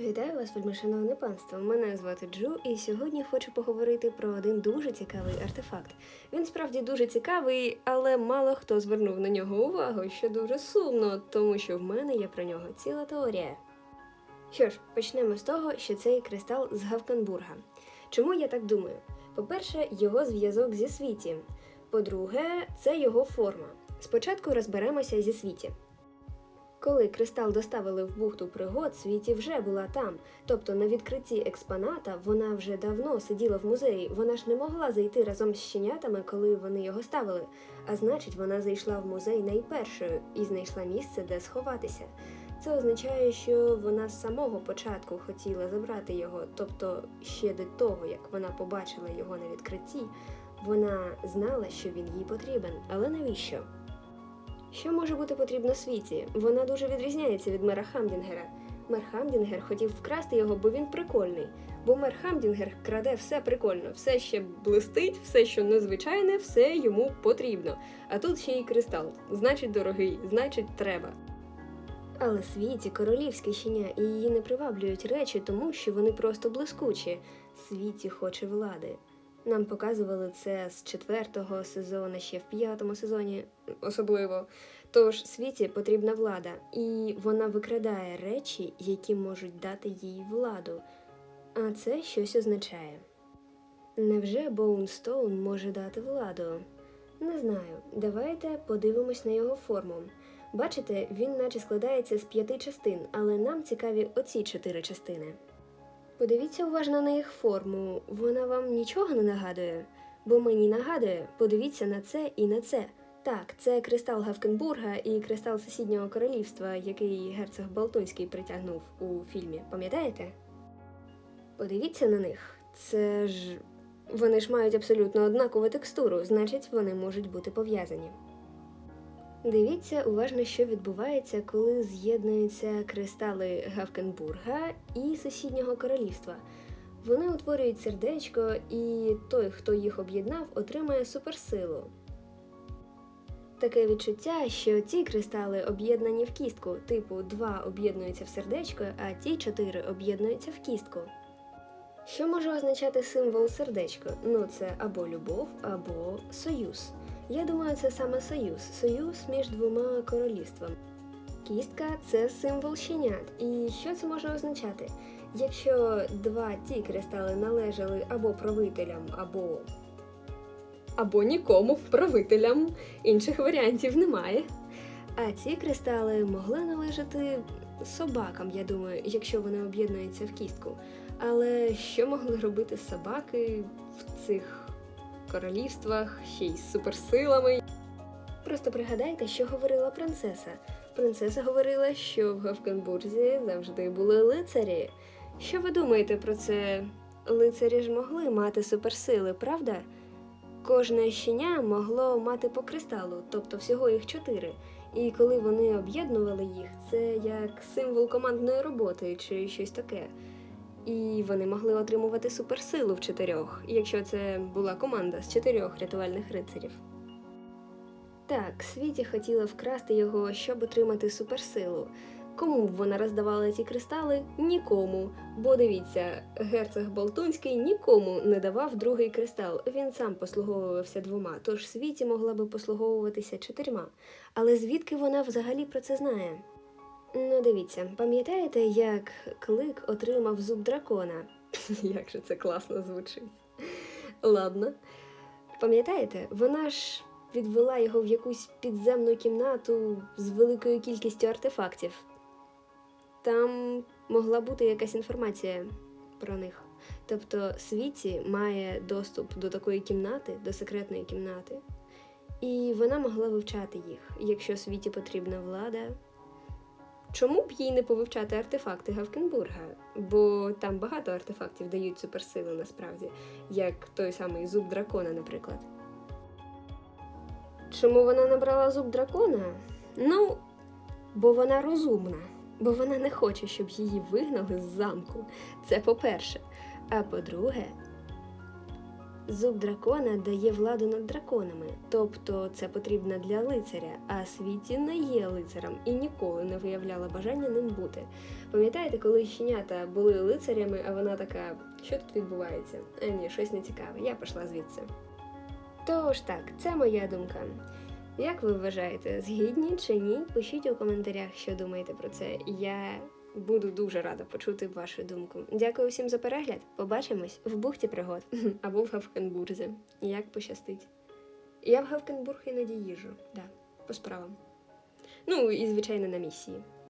Вітаю вас, вельмишановне панство. Мене звати Джу, і сьогодні хочу поговорити про один дуже цікавий артефакт. Він справді дуже цікавий, але мало хто звернув на нього увагу, що дуже сумно, тому що в мене є про нього ціла теорія. Що ж, почнемо з того, що цей кристал з Гавкенбурга. Чому я так думаю? По-перше, його зв'язок зі світі. По-друге, це його форма. Спочатку розберемося зі світі. Коли кристал доставили в бухту пригод, світі вже була там. Тобто на відкритті експоната вона вже давно сиділа в музеї. Вона ж не могла зайти разом з щенятами, коли вони його ставили. А значить, вона зайшла в музей найпершою і знайшла місце, де сховатися. Це означає, що вона з самого початку хотіла забрати його, тобто ще до того, як вона побачила його на відкритті, вона знала, що він їй потрібен. Але навіщо? Що може бути потрібно світі? Вона дуже відрізняється від мера Хамдінгера. Мер Хамдінгер хотів вкрасти його, бо він прикольний. Бо мер Хамдінгер краде все прикольно, все ще блистить, все, що незвичайне, все йому потрібно. А тут ще й кристал. Значить, дорогий, значить, треба. Але світі королівське щеня і її не приваблюють речі, тому що вони просто блискучі. Світі хоче влади. Нам показували це з четвертого сезону, ще в п'ятому сезоні особливо. Тож світі потрібна влада, і вона викрадає речі, які можуть дати їй владу. А це щось означає. Невже Боунстоун може дати владу? Не знаю. Давайте подивимось на його форму. Бачите, він наче складається з п'яти частин, але нам цікаві оці чотири частини. Подивіться уважно на їх форму, вона вам нічого не нагадує? Бо мені нагадує, подивіться на це і на це. Так, це кристал Гавкенбурга і кристал сусіднього королівства, який герцог Балтонський притягнув у фільмі. Пам'ятаєте? Подивіться на них. Це ж. Вони ж мають абсолютно однакову текстуру, значить, вони можуть бути пов'язані. Дивіться уважно, що відбувається, коли з'єднуються кристали Гавкенбурга і сусіднього королівства. Вони утворюють сердечко, і той, хто їх об'єднав, отримає суперсилу. Таке відчуття, що ці кристали об'єднані в кістку, типу два об'єднуються в сердечко, а ті чотири об'єднуються в кістку. Що може означати символ сердечко? Ну, це або любов, або союз. Я думаю, це саме союз, союз між двома королівствами. Кістка це символ щенят. І що це може означати? Якщо два ті кристали належали або правителям, або. або нікому правителям, інших варіантів немає. А ці кристали могли належати собакам, я думаю, якщо вони об'єднуються в кістку. Але що могли робити собаки в цих королівствах, ще й з суперсилами? Просто пригадайте, що говорила принцеса. Принцеса говорила, що в Гавкенбурзі завжди були лицарі. Що ви думаєте про це? Лицарі ж могли мати суперсили, правда? Кожне щеня могло мати по кристалу, тобто всього їх чотири. І коли вони об'єднували їх, це як символ командної роботи чи щось таке. І вони могли отримувати суперсилу в чотирьох, якщо це була команда з чотирьох рятувальних рицарів. Так, світі хотіла вкрасти його, щоб отримати суперсилу. Кому б вона роздавала ці кристали? Нікому. Бо дивіться, герцог Болтунський нікому не давав другий кристал. Він сам послуговувався двома, тож світі могла би послуговуватися чотирма. Але звідки вона взагалі про це знає? Ну, дивіться, пам'ятаєте, як клик отримав зуб дракона? Як же це класно звучить. Ладно. Пам'ятаєте, вона ж відвела його в якусь підземну кімнату з великою кількістю артефактів. Там могла бути якась інформація про них. Тобто світі має доступ до такої кімнати, до секретної кімнати, і вона могла вивчати їх, якщо світі потрібна влада. Чому б їй не повивчати артефакти Гавкенбурга? Бо там багато артефактів дають суперсили насправді, як той самий зуб дракона, наприклад. Чому вона набрала зуб дракона? Ну, бо вона розумна, бо вона не хоче, щоб її вигнали з замку. Це по-перше. А по-друге, Зуб дракона дає владу над драконами, тобто це потрібно для лицаря, а світі не є лицарем і ніколи не виявляла бажання ним бути. Пам'ятаєте, коли щенята були лицарями, а вона така, що тут відбувається? А ні, щось не цікаве, я пішла звідси. Тож так, це моя думка. Як ви вважаєте, згідні чи ні? Пишіть у коментарях, що думаєте про це. Я буду дуже рада почути вашу думку. Дякую всім за перегляд. Побачимось в бухті пригод або в Гавкенбурзі. Як пощастить. Я в Гавкенбург і їжу, да, по справам. Ну і звичайно на місії.